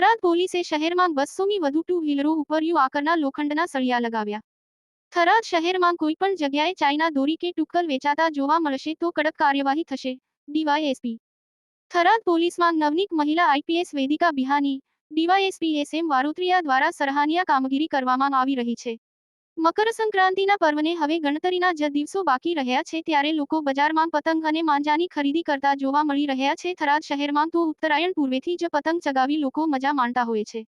થરાદ પોલીસે શહેરમાં બસોની વધુ ટુ વ્હીલરો ઉપર યુ આકરના લોખંડના સળિયા લગાવ્યા. થરાદ શહેરમાં કોઈપણ જગ્યાએ ચાઇના દોરી કે ટુક્કલ વેચાતા જોવા મળશે તો કડક કાર્યવાહી થશે, ડીવાયએસપી. થરાદ પોલીસમાં નવનીત મહિલા IPS Vedika Bihani, DYSP S Varotriya દ્વારા સરાહનીય કામગીરી કરવામાં આવી રહી છે. મકર સંક્રાંતિના પર્વને હવે ગણતરીના જ દિવસો બાકી રહ્યા છે ત્યારે લોકો બજારમાં પતંગ અને માંજાની ખરીદી કરતા જોવા મળી રહ્યા છે. થરાદ શહેરમાં તો ઉત્તરાયણ પૂર્વેથી જ પતંગ ચગાવી લોકો મજા માણતા હોય છે.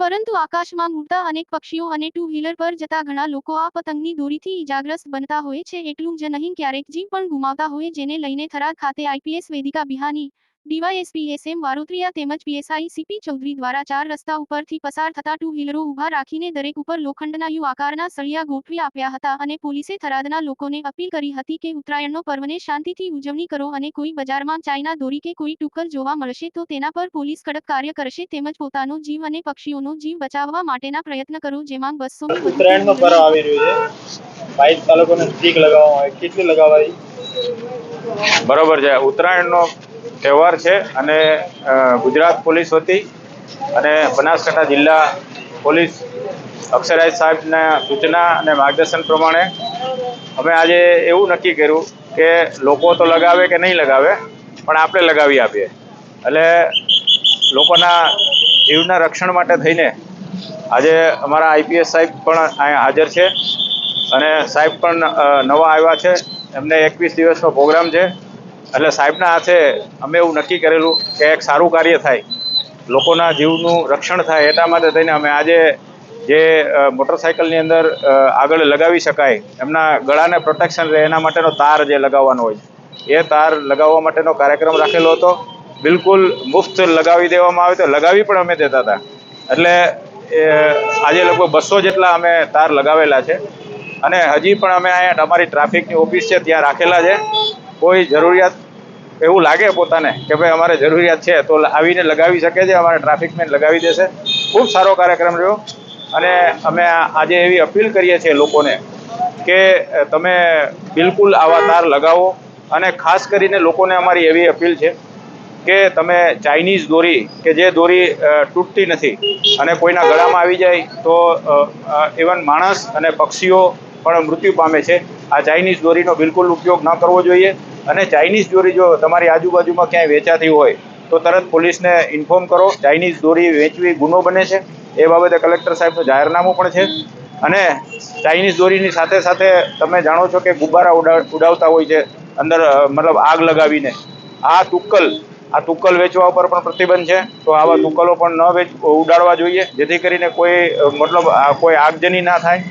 પરંતુ આકાશમાં ઉડતા અનેક પક્ષીઓ અને ટુ વ્હીલર પર જતા ઘણા લોકો આ પતંગની દોરીથી ઈજાગ્રસ્ત બનતા હોય છે. એટલું જ નહીં, ક્યારેક જીવ પણ ગુમાવતા હોય, જેને લઈને થરાદ ખાતે IPS Vedika Bihani DYSP S M Varotriya તેમજ પીએસઆઈ સીપી ચૌધરી દ્વારા ચાર રસ્તા ઉપરથી પસાર થતા ટુ વ્હીલરો ઊભા રાખીને દરેક ઉપર લોખંડના યુ આકારના સળિયા ગોઠવી આપ્યા હતા અને પોલીસે થરાદના લોકોને અપીલ કરી હતી કે ઉત્તરાયણનો પર્વને શાંતિથી ઉજવણી કરો અને કોઈ બજારમાં ચાઇના દોરી કે કોઈ ટુકર જોવા મળશે તો તેના પર પોલીસ કડક કાર્ય કરશે તેમજ પોતાનો જીવ અને પક્ષીઓનો જીવ બચાવવા માટેના પ્રયત્ન કરો જેમાં બસો ઉત્તરાયણનો પર્વ આવી રહ્યો છે. બાઈક ચાલકોને સ્ટીક લગાવવામાં આવે. કેટલી લગાવાય બરોબર છે. ઉત્તરાયણનો તહેવાર છે અને ગુજરાત પોલીસ વતી અને બનાસકાંઠા જિલ્લા પોલીસ અક્ષરાજ સાહેબના સૂચના અને માર્ગદર્શન પ્રમાણે અમે આજે એવું નક્કી કર્યું કે લોકો તો લગાવે કે નહીં લગાવે, પણ આપણે લગાવી આપીએ. એટલે લોકોના જીવના રક્ષણ માટે થઈને આજે અમારા આઈપીએસ સાહેબ પણ અહીંયા હાજર છે અને સાહેબ પણ નવા આવ્યા છે. એમને એકવીસ દિવસનો પ્રોગ્રામ છે. એટલે સાહેબના હાથે અમે એવું નક્કી કરેલું કે એક સારું કાર્ય થાય, લોકોના જીવનું રક્ષણ થાય એટલા માટે થઈને અમે આજે જે મોટરસાઇકલની અંદર આગળ લગાવી શકાય, એમના ગળાને પ્રોટેક્શન રહે, એના માટેનો તાર જે લગાવવાનો હોય એ તાર લગાવવા માટેનો કાર્યક્રમ રાખેલો હતો. બિલકુલ મુફ્ત લગાવી દેવામાં આવે તો લગાવી પણ અમે દેતા હતા. એટલે આજે લગભગ બસો જેટલા અમે તાર લગાવેલા છે. અને હજી પણ અમે અહીંયા અમારી ટ્રાફિકની ઓફિસ છે, ત્યાં રાખેલા છે. કોઈ જરૂરિયાત એવું લાગે પોતાને કે ભાઈ અમારે જરૂરિયાત છે, તો આવીને લગાવી શકે છે, અમારે ટ્રાફિકમેન લગાવી દેશે. ખૂબ સારો કાર્યક્રમ રહ્યો. અને અમે આજે એવી અપીલ કરીએ છીએ લોકોને કે તમે બિલકુલ આવા તાર લગાવો. અને ખાસ કરીને લોકોને અમારી એવી અપીલ છે કે તમે ચાઇનીઝ દોરી, કે જે દોરી તૂટતી નથી અને કોઈના ગળામાં આવી જાય તો ઇવન માણસ અને પક્ષીઓ પણ મૃત્યુ પામે છે. આ ચાઇનીઝ દોરીનો બિલકુલ ઉપયોગ ન કરવો જોઈએ. અને ચાઇનીઝ દોરી જો તમારી આજુબાજુમાં ક્યાંય વેચાતી હોય, તો તરત પોલીસને ઇન્ફોર્મ કરો, ચાઇનીઝ દોરી વેચવી ગુનો બને છે. એ બાબતે કલેક્ટર સાહેબનું જાહેરનામું પણ છે. અને ચાઇનીઝ દોરીની સાથે સાથે તમે જાણો છો કે ગુબ્બારા ઉડા, ઉડાવતા હોય છે, અંદર મતલબ આગ લગાવીને. આ તુક્કલ આ તુક્કલ વેચવા ઉપર પણ પ્રતિબંધ છે. તો આવા તુક્કલો પણ ન વેચ, ઉડાડવા જોઈએ. જેથી કરીને કોઈ મતલબ કોઈ આગજની ના થાય.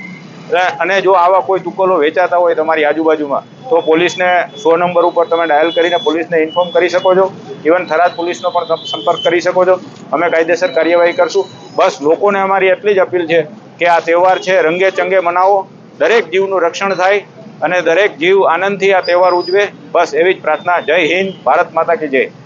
અને જો આવા કોઈ તુક્કલો વેચાતા હોય તમારી આજુબાજુમાં, તો પોલીસને સો નંબર ઉપર તમે ડાયલ કરીને પોલીસને ઇન્ફોર્મ કરી શકો છો. ઇવન થરાદ પોલીસનો પણ સંપર્ક કરી શકો છો. અમે કાયદેસર કાર્યવાહી કરશું. બસ, લોકોને અમારી એટલી જ અપીલ છે કે આ તહેવાર છે, રંગે ચંગે મનાવો. દરેક જીવનું રક્ષણ થાય અને દરેક જીવ આનંદથી આ તહેવાર ઉજવે. બસ, એવી જ પ્રાર્થના. જય હિન્દ, ભારત માતા કી જય.